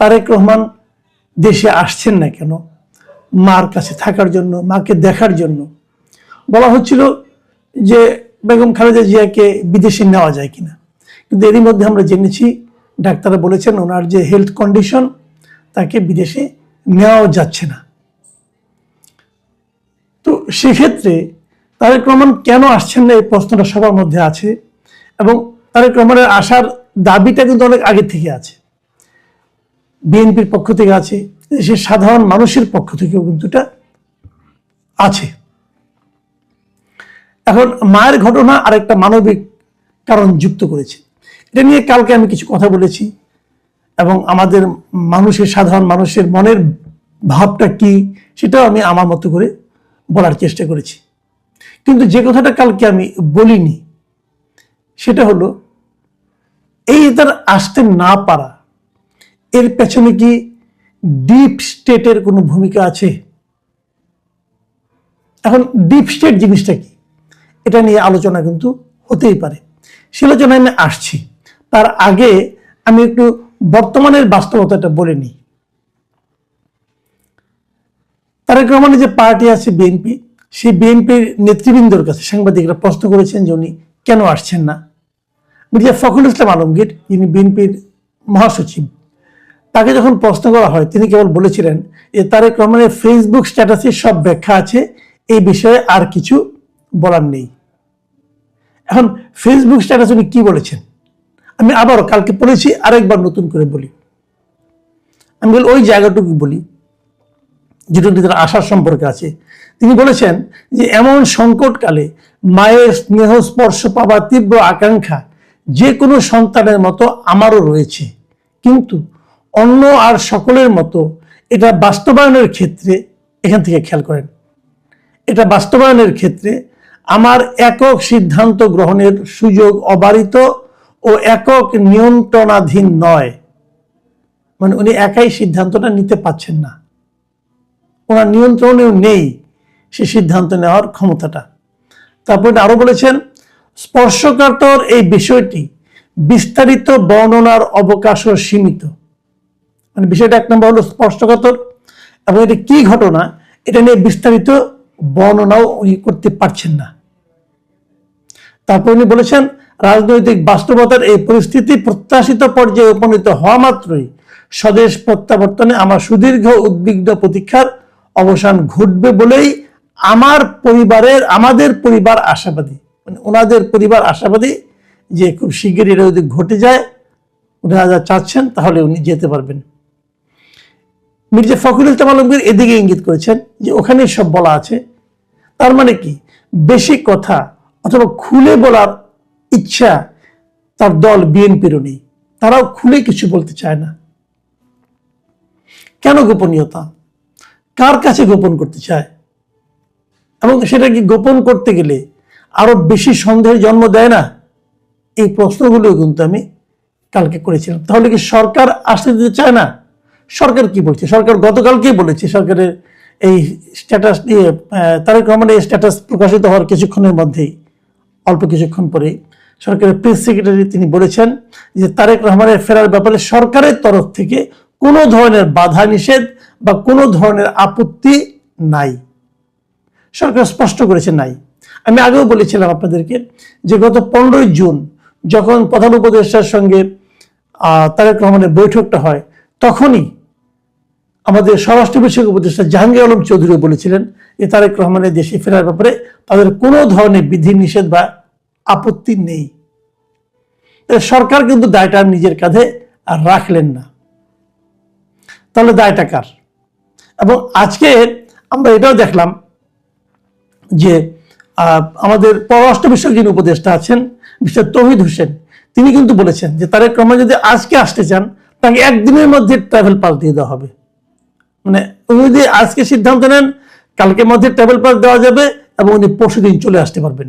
তারেক রহমান দেশে আসছেন না কেন? মার কাছে থাকার জন্য, মাকে দেখার জন্য। বলা হচ্ছিল যে বেগম খালেদা জিয়াকে বিদেশে নেওয়া যায় কিনা। কিন্তু এরই মধ্যে আমরা জেনেছি, ডাক্তাররা বলেছেন ওনার যে হেলথ কন্ডিশন তাকে বিদেশে নেওয়াও যাচ্ছে না। তো সেক্ষেত্রে তারেক রহমান কেন আসছেন না এই প্রশ্নটা সবার মধ্যে আছে এবং তারেক রহমানের আসার দাবিটা কিন্তু অনেক আগে থেকে আছে। বিএনপির পক্ষ থেকে আছে, দেশের সাধারণ মানুষের পক্ষ থেকেও কিন্তু এটা আছে। এখন মায়ের ঘটনা আর একটা মানবিক কারণ যুক্ত করেছে। এটা নিয়ে কালকে আমি কিছু কথা বলেছি এবং আমাদের মানুষের, সাধারণ মানুষের মনের ভাবটা কি সেটাও আমি আমার মতো করে বলার চেষ্টা করেছি। কিন্তু যে কথাটা কালকে আমি বলিনি, সেটা হলো, এই তার আসতে না পারা এর পেছনে কি ডিপ স্টেটের কোনো ভূমিকা আছে? এখন ডিপ স্টেট জিনিসটা কি? এটা নিয়ে আলোচনা কিন্তু হতেই পারে। সে আলোচনায় আমি আসছি। তার আগে আমি একটু বর্তমানের বাস্তবতাটা বলে নিই। তারেক রহমানের যে পার্টি আছে বিএনপি, সেই বিএনপির নেতৃবৃন্দর কাছে সাংবাদিকরা প্রশ্ন করেছেন যে উনি কেন আসছেন না? মির্জা ফখরুল ইসলাম আলমগীর, যিনি বিএনপির মহাসচিব তাকে যখন প্রশ্ন করা হয়, তিনি কেবল বলেছিলেন যে তারেক রহমানের ফেসবুক স্ট্যাটাসে সব ব্যাখ্যা আছে, এই বিষয়ে আর কিছু বলার নেই। এখন ফেসবুক স্ট্যাটাস উনি কি বলেছেন? আমি আবারও কালকে পড়েছি, আরেকবার নতুন করে বলি। আমি বলি, ওই জায়গাটুকু বলি, যেটুকু তার আশার সম্পর্কে আছে। তিনি বলেছেন যে, এমন সংকটকালে মায়ের স্নেহ স্পর্শ পাবার তীব্র আকাঙ্ক্ষা যে কোনো সন্তানের মতো আমারও রয়েছে। কিন্তু অন্য আর সকলের মতো এটা বাস্তবায়নের ক্ষেত্রে এখান থেকে খেয়াল করেন। এটা বাস্তবায়নের ক্ষেত্রে আমার একক সিদ্ধান্ত গ্রহণের সুযোগ অবারিত ও একক নিয়ন্ত্রণাধীন নয়। মানে উনি একাই সিদ্ধান্তটা নিতে পাচ্ছেন না। ওনার নিয়ন্ত্রণেও নেই সে সিদ্ধান্ত নেওয়ার ক্ষমতাটা। তারপর আরও বলেছেন, স্পর্শকাতর এই বিষয়টি বিস্তারিত বর্ণনার অবকাশও সীমিত। মানে বিষয়টা এক নম্বর হলো স্পর্শকাতর এবং এটা কি ঘটনা, এটা নিয়ে বিস্তারিত বর্ণনাও উনি করতে পারছেন না। তারপর উনি বলেছেন, রাজনৈতিক বাস্তবতার এই পরিস্থিতি প্রত্যাশিত পর্যায়ে উপনীত হওয়া মাত্রই স্বদেশ প্রত্যাবর্তনে আমার সুদীর্ঘ উদ্বিগ্ন প্রতীক্ষার অবসান ঘটবে বলেই আমার পরিবারের, আমাদের পরিবার আশাবাদী মানে ওনাদের পরিবার আশাবাদী যে খুব শিগগিরই এটা যদি ঘটে যায় ওনারা যা চাচ্ছেন তাহলে উনি যেতে পারবেন। মির্জা ফখরুল ইসলাম আলমগীর এদিকে ইঙ্গিত করেছেন যে ওখানে সব বলা আছে। তার মানে কি? বেশি কথা অথবা খুলে বলার ইচ্ছা তার দল বিএনপিরও নেই। তারাও খুলে কিছু বলতে চায় না। কেন গোপনীয়তা? কার কাছে গোপন করতে চায়? এবং সেটা কি গোপন করতে গেলে আরও বেশি সন্দেহের জন্ম দেয় না? এই প্রশ্নগুলো কিন্তু আমি কালকে করেছিলাম। তাহলে কি সরকার আসতে দিতে চায় না? সরকার কি বলছে? সরকার গতকালকেই বলেছে সরকারের এই স্ট্যাটাস নিয়ে তারেক রহমানের স্ট্যাটাস প্রকাশিত হওয়ার কিছুক্ষণের মধ্যেই, অল্প কিছুক্ষণ পরে সরকারের প্রেস সেক্রেটারি তিনি বলেছেন যে তারেক রহমানের ফেরার ব্যাপারে সরকারের তরফ থেকে কোনো ধরনের বাধা নিষেধ বা কোনো ধরনের আপত্তি নাই। সরকার স্পষ্ট করেছে নাই। আমি আগেও বলেছিলাম আপনাদেরকে যে গত পনেরোই জুন যখন প্রধান উপদেষ্টার সঙ্গে তারেক রহমানের বৈঠকটা হয় তখনই আমাদের স্বরাষ্ট্র বিষয়ক উপদেষ্টা জাহাঙ্গীর আলম চৌধুরী বলেছিলেন যে তারেক রহমানের দেশে ফেরার ব্যাপারে তাদের কোনো ধরনের বিধি নিষেধ বা আপত্তি নেই। সরকার কিন্তু দায়টা নিজের কাঁধে আর রাখলেন না। তাহলে দায়টা কার? এবং আজকে আমরা এটাও দেখলাম যে আমাদের পররাষ্ট্র বিষয়ক যিনি উপদেষ্টা আছেন, মিস্টার তহিদ হোসেন, তিনি কিন্তু বলেছেন যে তারেক রহমান যদি আজকে আসতে চান তাকে একদিনের মধ্যে ট্রাভেল পাস দিয়ে দেওয়া হবে। মানে উনি যদি আজকে সিদ্ধান্ত নেন কালকের মধ্যে ট্রাভেল পাস দেওয়া যাবে এবং উনি পরশু দিন চলে আসতে পারবেন।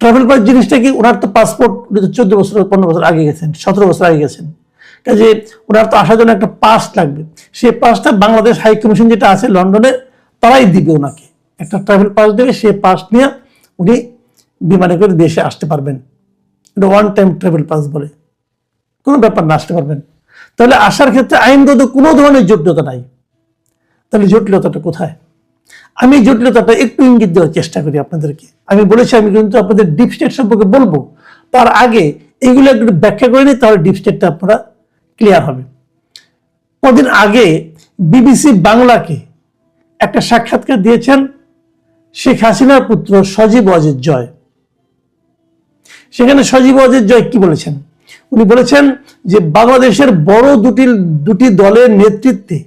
ট্রাভেল পাস জিনিসটা কি, ওনার তো পাসপোর্ট চোদ্দ বছর, পনেরো বছর আগে গেছেন, সতেরো বছর আগে গেছেন। কাজে ওনার তো আসার জন্য একটা পাস লাগবে। সেই পাসটা বাংলাদেশ হাই কমিশন যেটা আছে লন্ডনে, তারাই দিবে ওনাকে। একটা ট্রাভেল পাস দেবে সেই পাস নিয়ে উনি বিমানে করে দেশে আসতে পারবেন। এটা ওয়ান টাইম ট্রাভেল পাস বলে। কোনো ব্যাপার না, আসতে পারবেন। তাহলে আসার ক্ষেত্রে আইনগত কোনো ধরনের জটিলতা নাই। তাহলে জটিলতাটা কোথায়? আমি জটিলতাটা একটু ইঙ্গিত দেওয়ার চেষ্টা করি আপনাদেরকে। আমি বলেছি, আমি কিন্তু আপনাদের ডিপ স্টেট সম্পর্কে বলব। তার আগে এগুলো একটু ব্যাখ্যা করে নিই, তাহলে ডিপ স্টেটটা আপনারা ক্লিয়ার হবে। কদিন আগে বিবিসি বাংলাকে একটা সাক্ষাৎকার দিয়েছেন শেখ হাসিনার পুত্র সজীব অজিত জয়। সেখানে সজীব অজিত জয় কি বলেছেন? উনি বলেছেন যে বাংলাদেশের বড় দুটি দুটি দলের নেতৃত্বে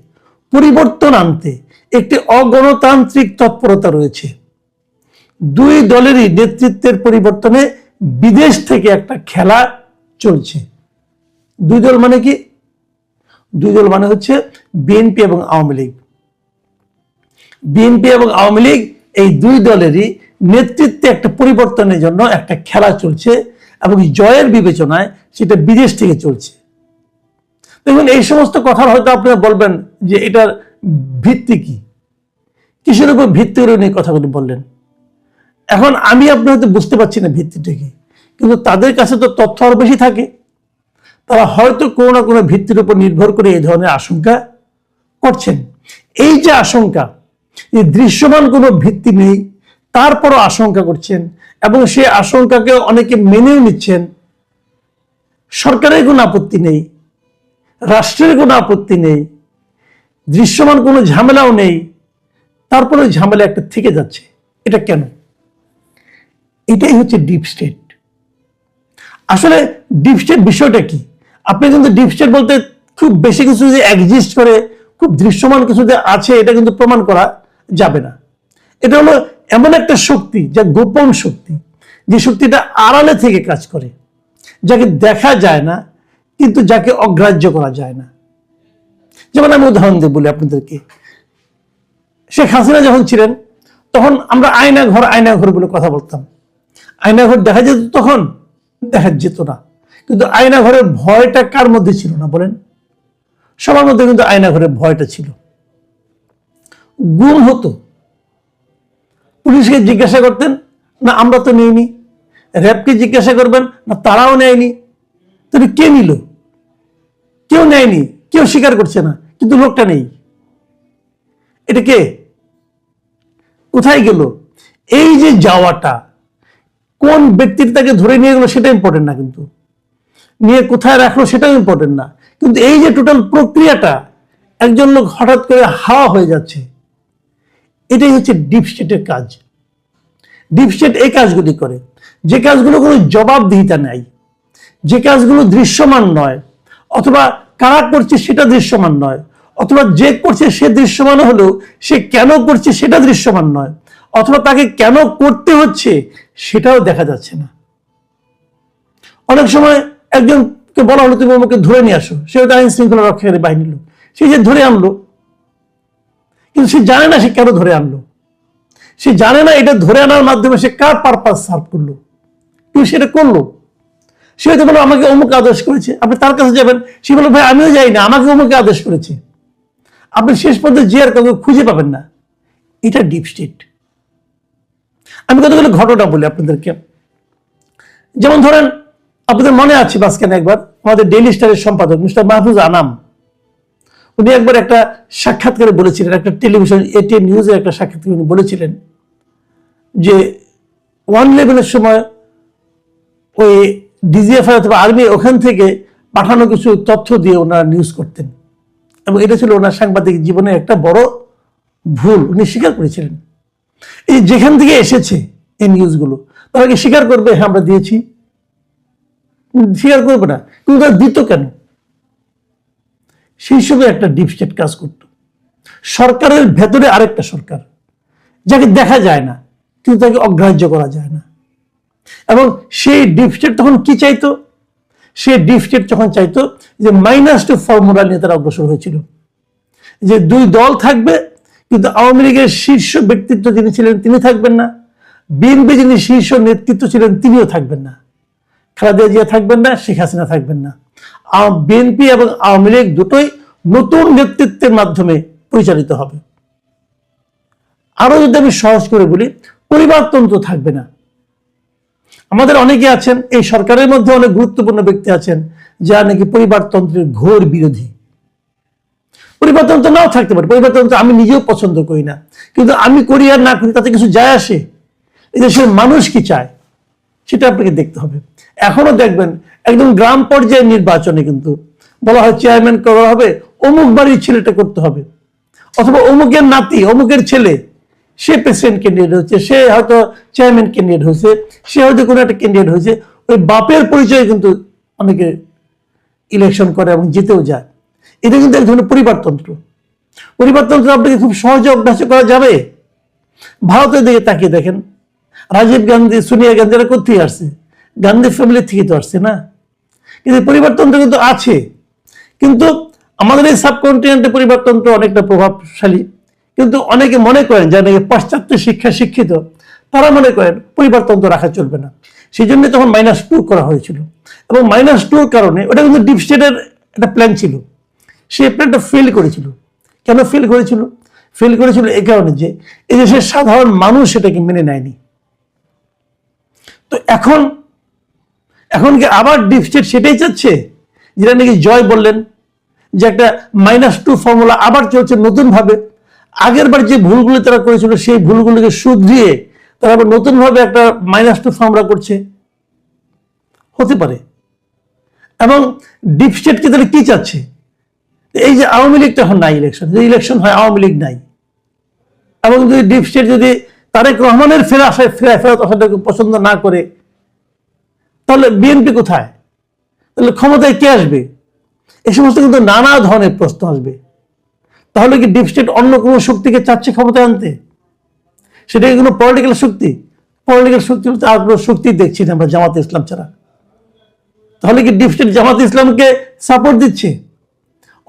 পরিবর্তন আনতে একটি অগণতান্ত্রিক তৎপরতা রয়েছে। দুই দলেরই নেতৃত্বের পরিবর্তনে বিদেশ থেকে একটা খেলা চলছে। দুই দল মানে কি? দুই দল মানে হচ্ছে বিএনপি এবং আওয়ামী লীগ। বিএনপি এবং আওয়ামী লীগ এই দুই দলেরই নেতৃত্বে একটা পরিবর্তনের জন্য একটা খেলা চলছে। এবং জয়ের বিবেচনায় সেটা বিদেশ থেকে চলছে। দেখুন, এই সমস্ত কথা হয়তো আপনারা বলবেন যে এটার ভিত্তি কি? কিসের উপর ভিত্তি উনি কথাগুলো বললেন? এখন আমি আপনার হয়তো বুঝতে পারছি না ভিত্তিটা কি, কিন্তু তাদের কাছে তো তথ্য আরও বেশি থাকে। তারা হয়তো কোনো না কোনো ভিত্তির উপর নির্ভর করে এই ধরনের আশঙ্কা করছেন। এই যে আশঙ্কা, এই দৃশ্যমান কোনো ভিত্তি নেই, তারপরও আশঙ্কা করছেন এবং সে আশঙ্কাকে অনেকে মেনেও নিচ্ছেন। সরকারের কোনো আপত্তি নেই, রাষ্ট্রের কোনো আপত্তি নেই, দৃশ্যমান কোনো ঝামেলাও নেই তারপরে ঝামেলা একটা থেকে যাচ্ছে। এটা কেন? এটাই হচ্ছে ডিপ স্টেট আসলে ডিপ স্টেট বিষয়টা কি? আপনি কিন্তু ডিপ স্টেট বলতে খুব বেশি কিছু যে এক্সিস্ট করে, খুব দৃশ্যমান কিছু যে আছে, এটা কিন্তু প্রমাণ করা যাবে না। এটা হলো এমন একটা শক্তি যা গোপন শক্তি, যে শক্তিটা আড়ালে থেকে কাজ করে, যাকে দেখা যায় না, কিন্তু যাকে অগ্রাহ্য করা যায় না। যেমন আমি উদাহরণ দিয়ে বলি আপনাদেরকে। শেখ হাসিনা যখন ছিলেন, তখন আমরা আয়না ঘর আয়না ঘর বলে কথা বলতাম। আয়না ঘর দেখা যেত তখন? দেখা যেত না। কিন্তু আয়না ঘরের ভয়টা কার মধ্যে ছিল না বলেন? সবার মধ্যে কিন্তু আয়না ঘরের ভয়টা ছিল। গুম হতো। পুলিশকে জিজ্ঞাসা করতেন, না, আমরা তো নেইনি। র্যাবকে জিজ্ঞাসা করবেন, না, তারাও নেয়নি। তাহলে কে নিল? কেউ নেয়নি, কেউ স্বীকার করছে না, কিন্তু লোকটা নেই। এটা কে? কোথায় গেল? এই যে যাওয়াটা, কোন ব্যক্তির তাকে ধরে নিয়ে গেলো সেটা ইম্পর্টেন্ট না কিন্তু। নিয়ে কোথায় রাখল সেটাও ইম্পর্টেন্ট না। কিন্তু এই যে টোটাল প্রক্রিয়াটা, একজন লোক হঠাৎ করে হাওয়া হয়ে যাচ্ছে। এটাই হচ্ছে ডিপ স্টেটের কাজ। ডিপ স্টেট এই কাজগুলি করে। যে কাজগুলো কোনো জবাবদিহিতা নাই, যে কাজগুলো দৃশ্যমান নয়, অথবা কারা করছে সেটা দৃশ্যমান নয়, অথবা যে করছে সে দৃশ্যমান হলেও সে কেন করছে সেটা দৃশ্যমান নয়, অথবা তাকে কেন করতে হচ্ছে সেটাও দেখা যাচ্ছে না। অনেক সময় একজনকে বলা হলো, তুমি আমাকে ধরে নিয়ে আসো। সে হয়তো আইন শৃঙ্খলা রক্ষাকারী বাহিনীর লোক। সে যে ধরে আনলো কিন্তু সে জানে না সে কেন ধরে আনলো। সে জানে না এটা ধরে আনার মাধ্যমে সে কার পারপাস সার্ভ করল। কিন্তু সেটা করল। সে হয়তো বলো আমাকে অমুক আদেশ করেছে, আপনি তার কাছে যাবেন? সে বলো ভাই, আমিও যাই না, আমাকে অমুকে আদেশ করেছে। আপনি শেষ পর্যন্ত যে আর কাউকে খুঁজে পাবেন না। এটা ডিপ স্টেট আমি কতগুলো ঘটনা বলি আপনাদেরকে। যেমন ধরেন, আপনাদের মনে আছে মাঝখানে একবার আমাদের ডেইলি স্টারের সম্পাদক, মিস্টার মাহফুজ আনাম। উনি একবার একটা সাক্ষাৎকারে বলেছিলেন, একটা টেলিভিশন এটিএন নিউজের একটা সাক্ষাৎকারে উনি বলেছিলেন যে ওয়ান লেভেলের সময় ওই ডিজিএফআই অথবা আর্মি ওখান থেকে পাঠানো কিছু তথ্য দিয়ে ওনারা নিউজ করতেন। এবং এটা ছিল ওনার সাংবাদিক জীবনে একটা বড় ভুল, উনি স্বীকার করেছিলেন। এই যেখান থেকে এসেছে এই নিউজগুলো তারা কি স্বীকার করবে? হ্যাঁ আমরা দিয়েছি। স্বীকার করবে না। কিন্তু তারা দিত কেন? সেই সময় একটা ডিপ স্টেট কাজ করত। সরকারের ভেতরে আরেকটা সরকার, যাকে দেখা যায় না, কিন্তু তাকে অগ্রাহ্য করা যায় না। এবং সেই ডিপ স্টেট তখন কি চাইতো? সেই ডিপ স্টেট যখন চাইতো যে মাইনাস টু ফর্মুলা নিয়ে তারা অগ্রসর হয়েছিল। যে দুই দল থাকবে, কিন্তু আওয়ামী লীগের শীর্ষ ব্যক্তিত্ব যিনি ছিলেন তিনি থাকবেন না। বিএনপি যিনি শীর্ষ নেতৃত্ব ছিলেন তিনিও থাকবেন না। খালেদা জিয়া থাকবেন না, শেখ হাসিনা থাকবেন না। বিএনপি এবং আওয়ামী লীগ দুটোই নতুন নেতৃত্বের মাধ্যমে পরিচালিত হবে। আরও যদি আমি সহজ করে বলি, পরিবারতন্ত্র থাকবে না। আমাদের অনেকে আছেন, এই সরকারের মধ্যে অনেক গুরুত্বপূর্ণ ব্যক্তি আছেন যা নাকি পরিবারতন্ত্রের ঘোর বিরোধী। পরিবারতন্ত্র নাও থাকতে পারে, পরিবারতন্ত্র আমি নিজেও পছন্দ করি না। কিন্তু আমি করি আর না করি, তাতে কিছু যায় আসে? এই দেশের মানুষ কি চায়, সেটা আপনাকে দেখতে হবে। এখনও দেখবেন একদম গ্রাম পর্যায়ের নির্বাচনে কিন্তু বলা হয় চেয়ারম্যান করা হবে, অমুক বাড়ির ছেলেটা করতে হবে। অথবা অমুকের নাতি, অমুকের ছেলে, সে প্রেসিডেন্ট ক্যান্ডিডেট হচ্ছে, সে হয়তো চেয়ারম্যান ক্যান্ডিডেট হয়েছে, সে হয়তো কোনো একটা ক্যান্ডিডেট হয়েছে, ওই বাপের পরিচয়ে কিন্তু অনেকে ইলেকশন করে এবং জিতেও যায়। এটা কিন্তু এক ধরনের পরিবারতন্ত্র। পরিবারতন্ত্র আপনাকে খুব সহজে অভ্যাস করা যাবে। ভারতের দিকে তাকিয়ে দেখেন। রাজীব গান্ধী, সোনিয়া গান্ধীরা কোথায় আসছে? গান্ধী ফ্যামিলি থেকে তো আসছে না। কিন্তু পরিবারতন্ত্র কিন্তু আছে। কিন্তু আমাদের এই সাবকন্টিনেন্টে পরিবারতন্ত্র অনেকটা প্রভাবশালী। কিন্তু অনেকে মনে করেন যারা নাকি পাশ্চাত্য শিক্ষা শিক্ষিত, তারা মনে করেন পরিবারতন্ত্র রাখা চলবে না। সেই জন্য তখন মাইনাস টু করা হয়েছিল। এবং মাইনাস টুর কারণে ওটা কিন্তু ডিপ স্টেটের একটা প্ল্যান ছিল। সেই প্ল্যানটা ফেল করেছিল। কেন ফেল করেছিল? ফেল করেছিল এই কারণে যে এই দেশের সাধারণ মানুষ সেটাকে মেনে নেয়নি। তো এখন এখন কি আবার ডিপ স্টেট সেটাই চাচ্ছে? যেটা নাকি জয় বললেন, যে একটা মাইনাস টু ফর্মুলা আবার চলছে নতুন ভাবে আগের বার যে ভুলগুলো তারা করেছিল, সেই ভুলগুলোকে শুধরিয়ে তারা আবার নতুন ভাবে একটা মাইনাস টু ফর্মুলা করছে। হতে পারে। এবং ডিপ স্টেটকে তাহলে কি চাচ্ছে? এই যে আওয়ামী লীগটা এখন নাই ইলেকশন যদি ইলেকশন হয়, আওয়ামী লীগ নাই। এবং যদি ডিপ স্টেট যদি তারেক রহমানের ফেরা ফেরা ফেরত আসাটাকে পছন্দ না করে তাহলে বিএনপি কোথায়? তাহলে ক্ষমতায় কে আসবে? এ সমস্ত কিন্তু নানা ধরনের প্রশ্ন আসবে। তাহলে কি ডিপ স্টেট অন্য কোনো শক্তিকে চাচ্ছে ক্ষমতায় আনতে? সেটা কি কোনো পলিটিক্যাল শক্তি? পলিটিক্যাল শক্তি আর কোনো শক্তি দেখছি না আমরা, জামাত ইসলাম ছাড়া। তাহলে কি ডিপ স্টেট জামাত ইসলামকে সাপোর্ট দিচ্ছে?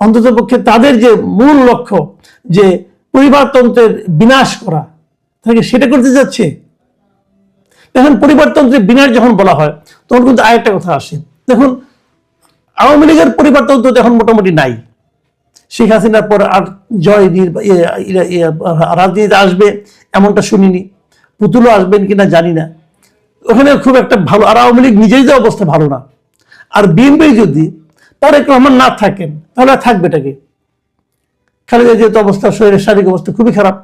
অন্তত পক্ষে তাদের যে মূল লক্ষ্য, যে পরিবারতন্ত্রের বিনাশ করা তাকে সেটা করতে যাচ্ছে? এখন পরিবারতন্ত্রের বিনাশ যখন বলা হয়, তখন কিন্তু আরেকটা কথা আসে। দেখুন, আওয়ামী লীগের পরিবারতন্ত্র এখন মোটামুটি নাই। শেখ হাসিনার পর আর জয় রাজনীতিতে আসবে এমনটা শুনিনি। পুতুলও আসবেন কিনা জানি না। ওখানে খুব একটা ভালো, আর আওয়ামী লীগ নিজেই যে অবস্থা ভালো না। আর বিএনপি যদি তারেক রহমান না থাকেন, তাহলে থাকবেটাকে খালেদা যেহেতু অবস্থা, শরীরের শারীরিক অবস্থা খুবই খারাপ।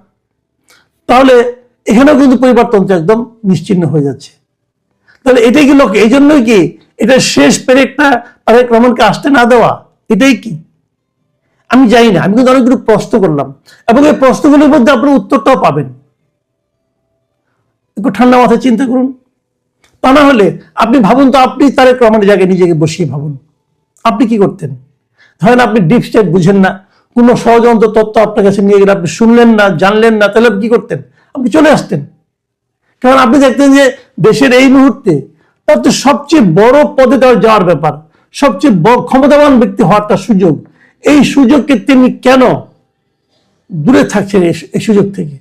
তাহলে এখানেও কিন্তু পরিবারতন্ত্র একদম নিশ্চিন্ন হয়ে যাচ্ছে। তাহলে এটাই কি লোক এই জন্যই কি এটা শেষ পেরেকটা তারেক রহমানকে আসতে না দেওয়া? এটাই কি? আমি জানি না, আমি কিন্তু অনেকগুলো প্রশ্ন করলাম। এবং এই প্রশ্নগুলোর মধ্যে আপনার উত্তরটাও পাবেন। একটু ঠান্ডা মাথায় চিন্তা করুন। তা না হলে আপনি ভাবুন তো, আপনি তারেক রহমানের জায়গায় নিজেকে বসিয়ে ভাবুন। আপনি কি করতেন? ধরেন আপনি ডিপ স্টেট বুঝেন না, কোনো ষড়যন্ত্র তত্ত্ব আপনার কাছে নিয়ে গেলে আপনি শুনলেন না, জানলেন না, তাহলে কি করতেন? আপনি চলে আসতেন। কারণ আপনি দেখতেন যে দেশের এই মুহূর্তে তার তো সবচেয়ে বড় পদে তার যাওয়ার ব্যাপার, সবচেয়ে ক্ষমতাবান ব্যক্তি হওয়ার তার সুযোগ। এই সুযোগকে তিনি কেন দূরে থাকছেন এই সুযোগ থেকে?